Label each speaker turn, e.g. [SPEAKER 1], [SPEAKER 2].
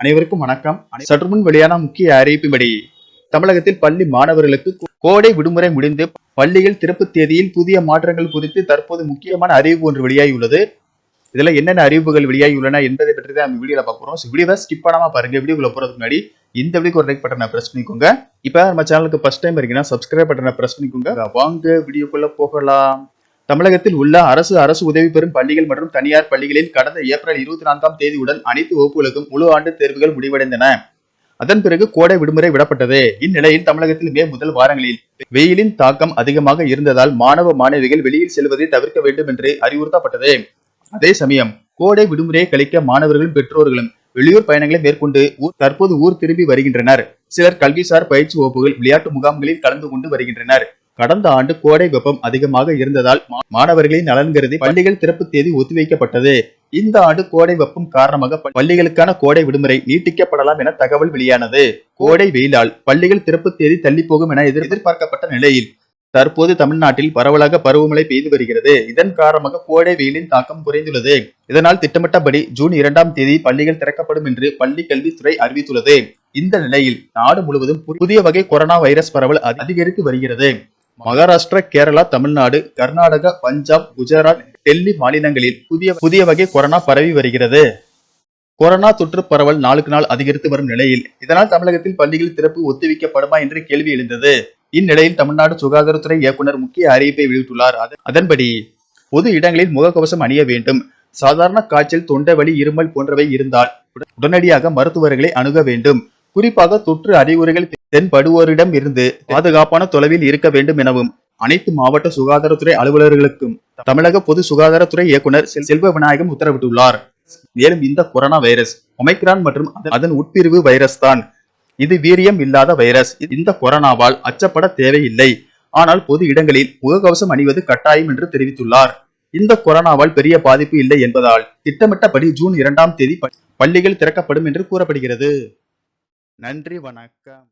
[SPEAKER 1] அனைவருக்கும் வணக்கம். சற்று முன் வெளியான முக்கிய அறிவிப்பின்படி தமிழகத்தில் பள்ளி மாணவர்களுக்கு கோடை விடுமுறை முடிந்து பள்ளியில் திறப்பு தேதியில் புதிய மாற்றங்கள் குறித்து தற்போது முக்கியமான அறிவிப்பு ஒன்று வெளியாகியுள்ளது. இதுல என்னென்ன அறிவிப்புகள் வெளியாகியுள்ளன என்பதை பற்றி தான் நம்ம வீடியோல பார்க்க போறோம். வீடியோவை ஸ்கிப் பண்ணாமல் பாருங்க. வீடியோக்குள்ள போறதுக்கு முன்னாடி இந்த வீடியோக்கு ஒரு லைக் பட்டனை ப்ரெஸ் பண்ணிக்கோங்க. இப்ப நம்ம சேனலுக்கு ஃபஸ்ட் டைம் இருக்கீங்கன்னா சப்ஸ்கிரைப் பட்டனை ப்ரெஸ் பண்ணிக்கோங்க. வாங்க வீடியோக்குள்ள போகலாம். தமிழகத்தில் உள்ள அரசு அரசு உதவி பெறும் பள்ளிகள் மற்றும் தனியார் பள்ளிகளில் கடந்த ஏப்ரல் இருபத்தி நான்காம் தேதியுடன் அனைத்து வகுப்புகளுக்கும் முழு ஆண்டு தேர்வுகள் முடிவடைந்தன. அதன் பிறகு கோடை விடுமுறை விடப்பட்டது. இந்நிலையில் தமிழகத்தில் மே முதல் வாரங்களில் வெயிலின் தாக்கம் அதிகமாக இருந்ததால் மாணவ மாணவிகள் வெளியில் செல்வதை தவிர்க்க வேண்டும் என்று அறிவுறுத்தப்பட்டது. அதே சமயம் கோடை விடுமுறையை கழிக்க மாணவர்களும் பெற்றோர்களும் வெளியூர் பயணங்களை மேற்கொண்டு ஊர்- தற்போது ஊர் திரும்பி வருகின்றனர். சிலர் கல்விசார் பயிற்சி வகுப்புகள் விளையாட்டு முகாம்களில் கலந்து கொண்டு வருகின்றனர். கடந்த ஆண்டு கோடை வெப்பம் அதிகமாக இருந்ததால் மாணவர்களின் நலன் கருதி பள்ளிகள் திறப்பு தேதி ஒத்திவைக்கப்பட்டது. இந்த ஆண்டு கோடை வெப்பம் காரணமாக ப- பள்ளிகளுக்கான கோடை விடுமுறை நீட்டிக்கப்படலாம் என தகவல் வெளியானது. கோடை வெயிலால் பள்ளிகள் திறப்பு தேதி தள்ளி போகும் என எதிர்- எதிர்பார்க்கப்பட்ட நிலையில் தற்போது தமிழ்நாட்டில் பரவலாக பருவமழை பெய்து வருகிறது. இதன் காரணமாக கோடை வெயிலின் தாக்கம் குறைந்துள்ளது. இதனால் திட்டமிட்டபடி ஜூன் இரண்டாம் தேதி பள்ளிகள் திறக்கப்படும் என்று பள்ளி கல்வித்துறை அறிவித்துள்ளது. இந்த நிலையில் நாடு முழுவதும் புதிய வகை கொரோனா வைரஸ் பரவல் அதிகரித்து வருகிறது. மகாராஷ்டிரா கேரளா தமிழ்நாடு கர்நாடகா பஞ்சாப் குஜராத் டெல்லி மாநிலங்களில் புதிய புதிய வகை கொரோனா பரவி வருகிறது. கொரோனா தொற்று பரவல் நாளுக்கு நாள் அதிகரித்து வரும் நிலையில் இதனால் தமிழகத்தில் பள்ளிகள் திறப்பு ஒத்திவைக்கப்படுமா என்று கேள்வி எழுந்தது. இந்நிலையில் தமிழ்நாடு சுகாதாரத்துறை இயக்குனர் முக்கிய அறிவிப்பை வெளியிட்டுள்ளார். அதன்படி பொது இடங்களில் முகக்கவசம் அணிய வேண்டும். சாதாரண காய்ச்சல் தொண்டை வலி இருமல் போன்றவை இருந்தால் உடனடியாக மருத்துவர்களை அணுக வேண்டும். குறிப்பாக தொற்று அறிகுறிகள் தென்படுவோரிடம் இருந்து பாதுகாப்பான தொலைவில் இருக்க வேண்டும் எனவும் அனைத்து மாவட்ட சுகாதாரத்துறை அலுவலர்களுக்கும் தமிழக பொது சுகாதாரத்துறை இயக்குனர் செல்வ விநாயகம் உத்தரவிட்டுள்ளார். மேலும் இந்த கொரோனா வைரஸ் ஒமைக்ரான் மற்றும் அதன்- உட்பிரிவு வைரஸ் தான். இது வீரியம் இல்லாத வைரஸ். இந்த கொரோனாவால் அச்சப்பட தேவையில்லை. ஆனால் பொது இடங்களில் முகக்கவசம் அணிவது கட்டாயம் என்று தெரிவித்துள்ளார். இந்த கொரோனாவால் பெரிய பாதிப்பு இல்லை என்பதால் திட்டமிட்டபடி ஜூன் இரண்டாம் தேதி பள்ளிகள் திறக்கப்படும் என்று கூறப்படுகிறது. நன்றி வணக்கம்.